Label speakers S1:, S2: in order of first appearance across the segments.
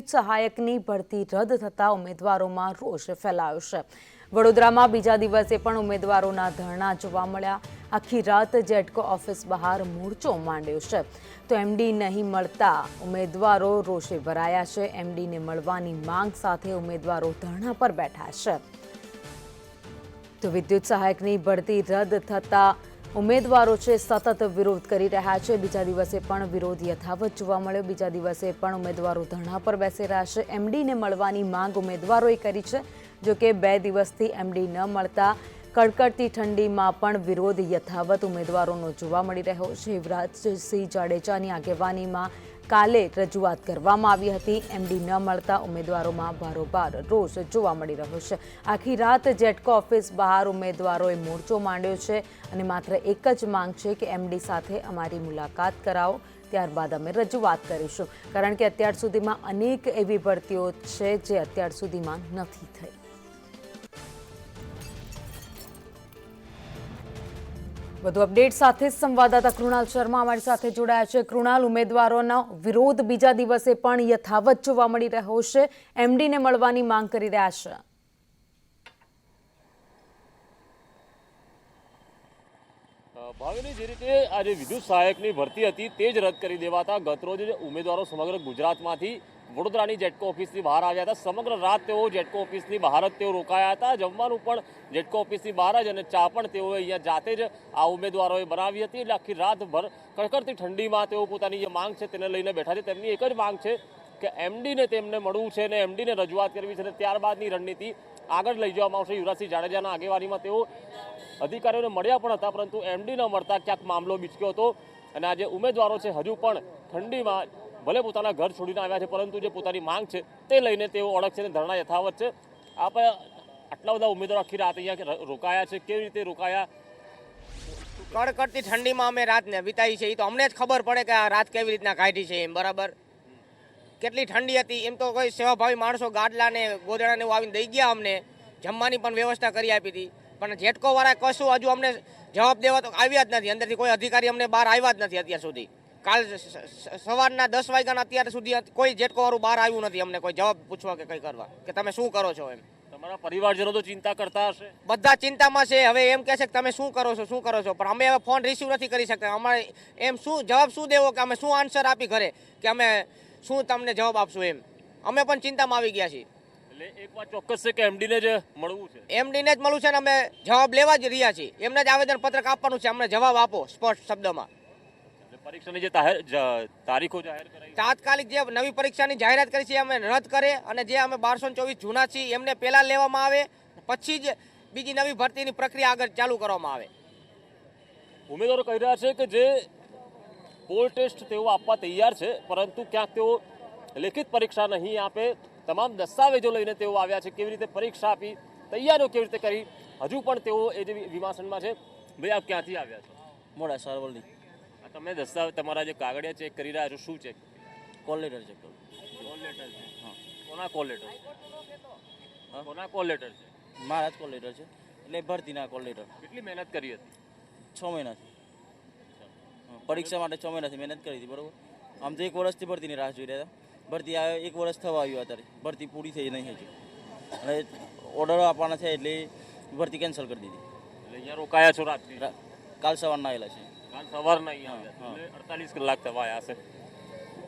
S1: વિદ્યુત સહાયકની ભરતી રદ થતા ઉમેદવારોમાં રોષ ફેલાયો છે. વડોદરામાં બીજા દિવસે પણ ઉમેદવારોના ધરણા જોવા મળ્યા. આખી રાત જેટકો ઓફિસ બહાર મોરચો માંડ્યો છે. તો એમડી નહીં મળતા ઉમેદવારો રોષે ભરાયા છે. એમડીને મળવાની માંગ સાથે ઉમેદવારો ધરણા પર બેઠા છે. તો વિદ્યુત સહાયકની ભરતી રદ થતા ઉમેદવારો છે સતત વિરોધ કરી રહ્યા છે. બીજા દિવસે પણ વિરોધ યથાવત જોવા મળ્યો. બીજા દિવસે પણ ઉમેદવારો ધરણા પર બેસી રહ્યા છે. એમડીને મળવાની માંગ ઉમેદવારોએ કરી છે. જો કે બે દિવસથી એમડી ન મળતા કડકડતી ઠંડીમાં પણ વિરોધ યથાવત ઉમેદવારોનો જોવા મળી રહ્યો છે. યુવરાજસિંહ જાડેજાની આગેવાનીમાં કાલે રજૂઆત કરવામાં આવી હતી. એમડી ન મળતા ઉમેદવારોમાં ભારોભાર રોષ જોવા મળી રહ્યો છે. આખી રાત જેટકો ઓફિસ બહાર ઉમેદવારોએ મોરચો માંડ્યો છે અને માત્ર એક જ માંગ છે કે એમડી સાથે અમારી મુલાકાત કરાવો. ત્યારબાદ અમે રજૂઆત કરીશું. કારણ કે અત્યાર સુધીમાં અનેક એવી ભરતીઓ છે જે અત્યાર સુધીમાં નથી થઈ. વધુ અપડેટ સાથે સંવાદદાતા કૃણાલ શર્મા અમારી સાથે જોડાયા છે. કૃણાલ, ઉમેદવારોનો વિરોધ બીજા દિવસે પણ યથાવત જોવા મળી રહ્યો છે. એમડીને મળવાની માંગ કરી રહ્યા છે.
S2: ભાવિની જે રીતે આજે વિદ્યુત સહાયકની ભરતી હતી, તે જ રદ કરી દેવાતા ગતરોજ ઉમેદવારો સમગ્ર ગુજરાતમાંથી વડોદરાની જેટકો ઓફિસની બહાર આવ્યા હતા. સમગ્ર રાત તેઓ જેટકો ઓફિસની બહાર જ તેઓ રોકાયા હતા. જમવાનું પણ જેટકો ઓફિસની બહાર જ અને ચા પણ તેઓએ અહીંયા જાતે જ આ ઉમેદવારોએ બનાવી હતી. એટલે આખી રાતભર કડકડતી ઠંડીમાં તેઓ પોતાની જે માંગ છે તેને લઈને બેઠા છે. તેમની એક જ માંગ છે કે એમડીને તેમને મળવું છે અને એમડીને રજૂઆત કરવી છે અને ત્યારબાદની રણનીતિ આગળ લઈ જવામાં આવશે. યુવરાજસિંહ જાડેજાના આગેવાનીમાં તેઓ અધિકારીઓને મળ્યા પણ હતા, પરંતુ એમડી ન મળતા ક્યાંક મામલો બીચક્યો હતો. અને આજે ઉમેદવારો છે, હજુ પણ ઠંડીમાં ભલે પોતાના ઘર છોડીને આવ્યા છે, પરંતુ જે પોતાની માંગ છે તે લઈને તેઓ ઓળખ છે અને ધરણા યથાવત છે. આપણે આટલા બધા ઉમેદવારો આખી રાત અહીંયા રોકાયા છે, કેવી રીતે રોકાયા?
S3: કડકડતી ઠંડીમાં અમે રાતને વિતાવી છે એ તો અમને જ ખબર પડે કે આ રાત કેવી રીતના કાઢી છે એમ, બરાબર? કેટલી ઠંડી હતી, એમ તો કોઈ સેવાભાવી માણસો ગાડલાને ગોદડાને એવું આવીને દઈ ગયા અમને, જમવાની પણ વ્યવસ્થા કરી આપી હતી. પણ જેટકોવાળા કશું હજુ અમને જવાબ દેવા તો આવ્યા જ નથી, અંદરથી કોઈ અધિકારી અમને બહાર આવ્યા જ નથી અત્યાર સુધી. કાલ સવારના દસ વાગ્યાના અત્યાર સુધી કોઈ જેટકો વાળું બહાર આવ્યું નથી અમને કોઈ જવાબ પૂછવા કે કંઈ કરવા. કે તમે શું કરો છો એમ.
S2: તમારા પરિવારજનો તો ચિંતા કરતા હશે.
S3: બધા ચિંતામાં છે. હવે એમ કહે છે કે તમે શું કરો છો શું કરો છો? પણ અમે હવે ફોન રિસીવ નથી કરી શકતા. અમારે એમ શું જવાબ શું દેવો કે અમે શું આન્સર આપી ઘરે કે અમે શું તમને જવાબ આપશું એમ. અમે પણ ચિંતામાં આવી ગયા છીએ.
S2: એટલે એક વાત ચોક્કસ છે કે એમડીને જ મળવું છે.
S3: એમડીને જ મળવું છે ને અમે જવાબ લેવા જ રહ્યા છીએ. એમને જ આવેદન પત્રક આપવાનું છે. અમને જવાબ આપો સ્પષ્ટ શબ્દમાં.
S2: પરીક્ષાની જે તારીખો જાહેર કરાઈ
S3: તાત્કાલિક જે નવી પરીક્ષાની જાહેરાત કરી છે એ અમે રદ કરે અને જે અમે બારસો ચોવીસ જૂના છીએ એમને પહેલાં લેવામાં આવે પછી જ બીજી નવી ભરતીની પ્રક્રિયા આગળ ચાલુ કરવામાં આવે.
S2: ઉમેદવારો કહી રહ્યા છે કે જે પોલ ટેસ્ટ તેઓ આપવા તૈયાર છે પરંતુ ક્યાંક તેઓ લેખિત પરીક્ષા નહીં આપે. તમામ દસ્તાવેજો લઈને તેઓ આવ્યા છે કેવી રીતે પરીક્ષા આપી તૈયારીઓ કેવી રીતે કરી હજુ પણ તેઓ એ જે વિમાસનમાં છે ભાઈ આપ ક્યાંથી આવ્યા છો?
S4: મોડા સારવલની.
S2: આ તમે દસ્તાવેજ તમારા જે કાગળિયા ચેક કરી રહ્યા છો શું ચેક
S4: કોલ લેટર છે કોલ
S2: કોલ લેટર છે. હા. કોના કોલ લેટર? કોના કોલ લેટર છે?
S4: મારા જ કોલ લેટર છે. એટલે ભરતીના કોલ લેટર
S2: કેટલી મહેનત કરી હતી?
S4: છ મહિનાથી પરીક્ષા માટે છ મહિનાથી મહેનત કરી હતી બરોબર? આમ તો એક વર્ષથી ભરતીની રાહ જોઈ રહ્યા હતા. ભરતી આવે એક વર્ષ થવા આવ્યું અત્યારે. ભરતી પૂરી થઈ નહીં હજુ. અને ઓર્ડરો આપવાના છે એટલે ભરતી કેન્સલ કરી દીધી.
S2: એટલે અહીંયા રોકાયા છો
S4: રાત્રે? કાલ સવારના આવેલા છે
S2: કલાક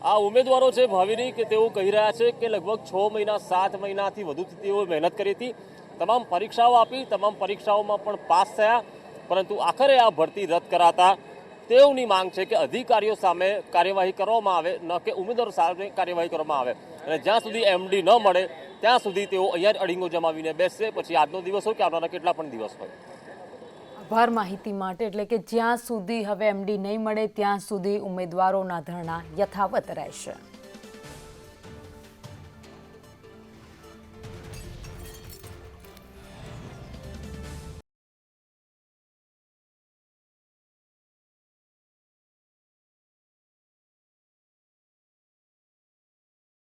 S2: આ ઉમેદવારો છે ભાવિની કે તેઓ કહી રહ્યા છે કે લગભગ છ મહિના, સાત મહિનાથી વધુ તેઓ મહેનત કરી હતી. તમામ પરીક્ષાઓ આપી, તમામ પરીક્ષાઓમાં પણ પાસ થયા. પરંતુ આખરે આ ભરતી રદ કરાતા તેઓની માંગ છે કે અધિકારીઓ સામે કાર્યવાહી કરવામાં આવે, ન કે ઉમેદવારો સામે કાર્યવાહી કરવામાં આવે. અને જ્યાં સુધી એમડી ન મળે, ત્યાં સુધી તેઓ અહીંયા અડીંગો જમાવીને બેસશે. પછી આજનો દિવસ હોય કે આવનારા કેટલા પણ દિવસ હોય.
S1: આભાર માહિતી માટે એટલે કે જ્યાં સુધી હવે એમડી નહીં મળે, ત્યાં સુધી ઉમેદવારોના ધરણા યથાવત રહેશે.